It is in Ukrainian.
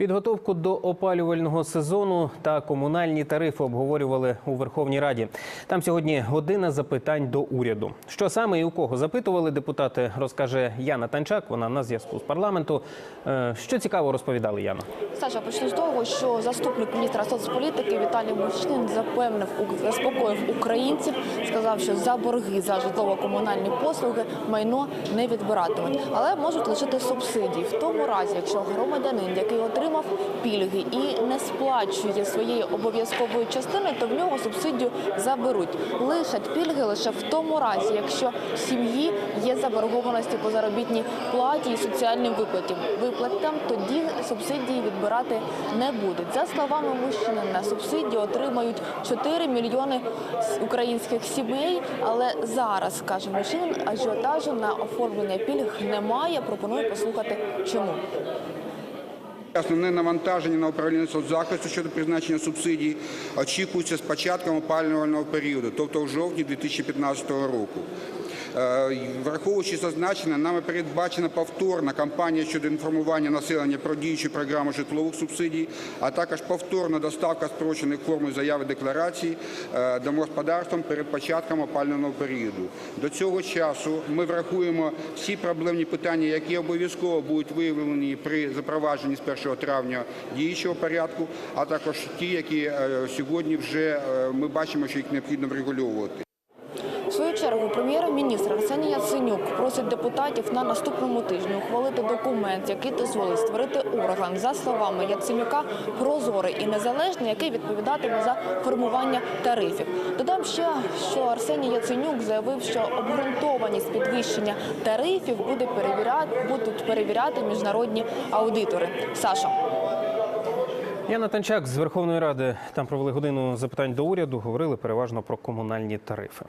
Підготовку до опалювального сезону та комунальні тарифи обговорювали у Верховній Раді. Там сьогодні година запитань до уряду. Що саме і у кого запитували депутати, розкаже Яна Танчак. Вона на зв'язку з парламенту. Е, Що цікаво розповідали Яна? Саша, почну з того, що заступник міністра соцполітики Віталій Мушнин запевнив, заспокоїв українців, сказав, що за борги за житлово-комунальні послуги майно не відбиратимуть, але можуть лишити субсидії в тому разі, якщо громадянин, який отримав пільги і не сплачує своєї обов'язкової частини, то в нього субсидію заберуть. Лишать пільги лише в тому разі, якщо в сім'ї є заборгованості по заробітній платі і соціальним. Виплатам тоді субсидії відбирати не будуть. За словами Мущинина, субсидії отримають 4 мільйони українських сімей. Але зараз каже Мущинин, ажіотажу на оформлення пільг немає. Пропоную послухати, чому. Основне навантаження на управління соцзахисту щодо призначення субсидій очікується з початком опалювального періоду, тобто в жовтні 2015 року. Е, Враховуючи зазначене, нами передбачена повторна кампанія щодо інформування населення про діючу програму житлових субсидій, а також повторна доставка спрощених форм заяви декларацій е, домогосподарствам перед початком опалювального періоду. До цього часу ми врахуємо всі проблемні питання, які обов'язково будуть виявлені при запровадженні з 1 травня діючого порядку, а також ті, які е, сьогодні вже е, ми бачимо, що їх необхідно врегульовувати. Прем'єр-міністр Арсеній Яценюк просить депутатів на наступному тижні ухвалити документ, який дозволить створити орган, за словами Яценюка, прозорий і незалежний, який відповідатиме за формування тарифів. Додам ще, що Арсеній Яценюк заявив, що обґрунтованість підвищення тарифів буде перевіряти, будуть перевіряти міжнародні аудитори. Саша. Яна Танчак з Верховної Ради там провели годину запитань до уряду. Говорили переважно про комунальні тарифи.